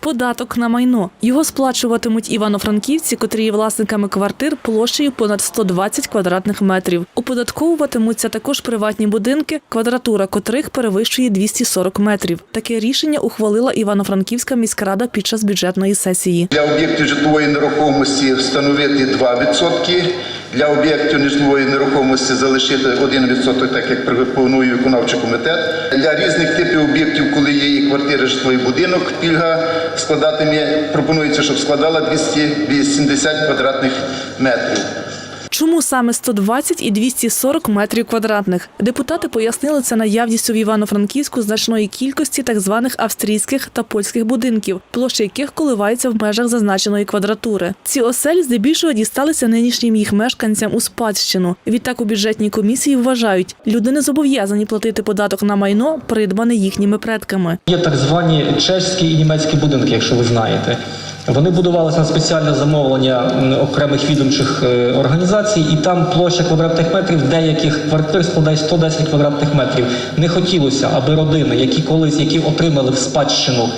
Податок на майно його сплачуватимуть івано-франківці, котрі є власниками квартир площею понад 120 квадратних метрів. Оподатковуватимуться також приватні будинки, квадратура котрих перевищує 240 метрів. Таке рішення ухвалила Івано-Франківська міськрада під час бюджетної сесії. Для об'єктів житлової нерухомості встановити 2%, для об'єктів нежитлової нерухомості залишити 1%, так як пропонує виконавчий комітет. Для різних типів об'єктів, коли є і квартира, житловий будинок, пільга складатиме, пропонується, щоб складала 280 квадратних метрів. Чому саме 120 і 240 метрів квадратних? Депутати пояснили це наявністю в Івано-Франківську значної кількості так званих австрійських та польських будинків, площа яких коливається в межах зазначеної квадратури. Ці оселі здебільшого дісталися нинішнім їх мешканцям у спадщину. Відтак у бюджетній комісії вважають, люди не зобов'язані платити податок на майно, придбане їхніми предками. Є так звані чеські і німецькі будинки, якщо ви знаєте. Вони будувалися на спеціальне замовлення окремих відомчих е, організацій, і там площа квадратних метрів деяких квартир складає 110 квадратних метрів. Не хотілося, аби родини, які колись які отримали в спадщину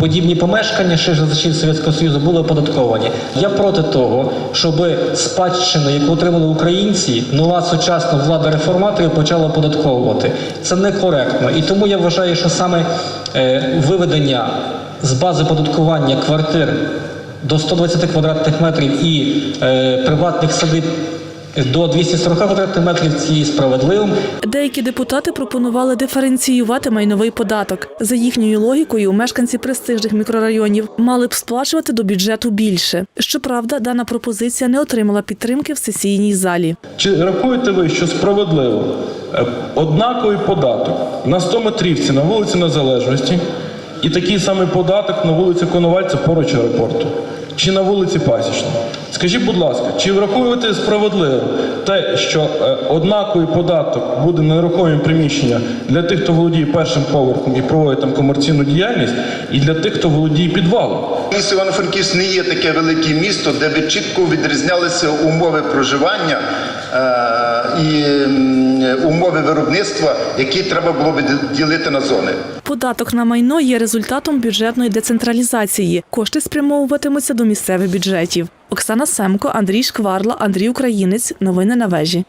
подібні помешкання ще за часів Совєтського Союзу були оподатковані. Я проти того, щоб спадщину, яку отримали українці, нова сучасна влада реформаторів почала оподатковувати. Це некоректно. І тому я вважаю, що саме е, виведення з бази податкування квартир до 120 квадратних метрів і е, приватних садиб до 240 квадратних метрів це є справедливим. Деякі депутати пропонували диференціювати майновий податок. За їхньою логікою, мешканці престижних мікрорайонів мали б сплачувати до бюджету більше. Щоправда, дана пропозиція не отримала підтримки в сесійній залі. Чи рахуєте ви, що справедливо е, однаковий податок на 100 метрівці на вулиці Незалежності і такий самий податок на вулиці Коновальця поруч аеропорту? Чи на вулиці Пасічна? Скажіть, будь ласка, чи враховуєте справедливо те, що е, однаковий податок буде на нерухомі приміщення для тих, хто володіє першим поверхом і проводить там комерційну діяльність, і для тих, хто володіє підвалом? Місто Івано-Франківськ не є таке велике місто, де би чітко відрізнялися умови проживання е, і умови виробництва, які треба було б ділити на зони. Податок на майно є результатом бюджетної децентралізації. Кошти спрямовуватимуться до місцевих бюджетів. Оксана Семко, Андрій Шкварла, Андрій Українець. Новини на вежі.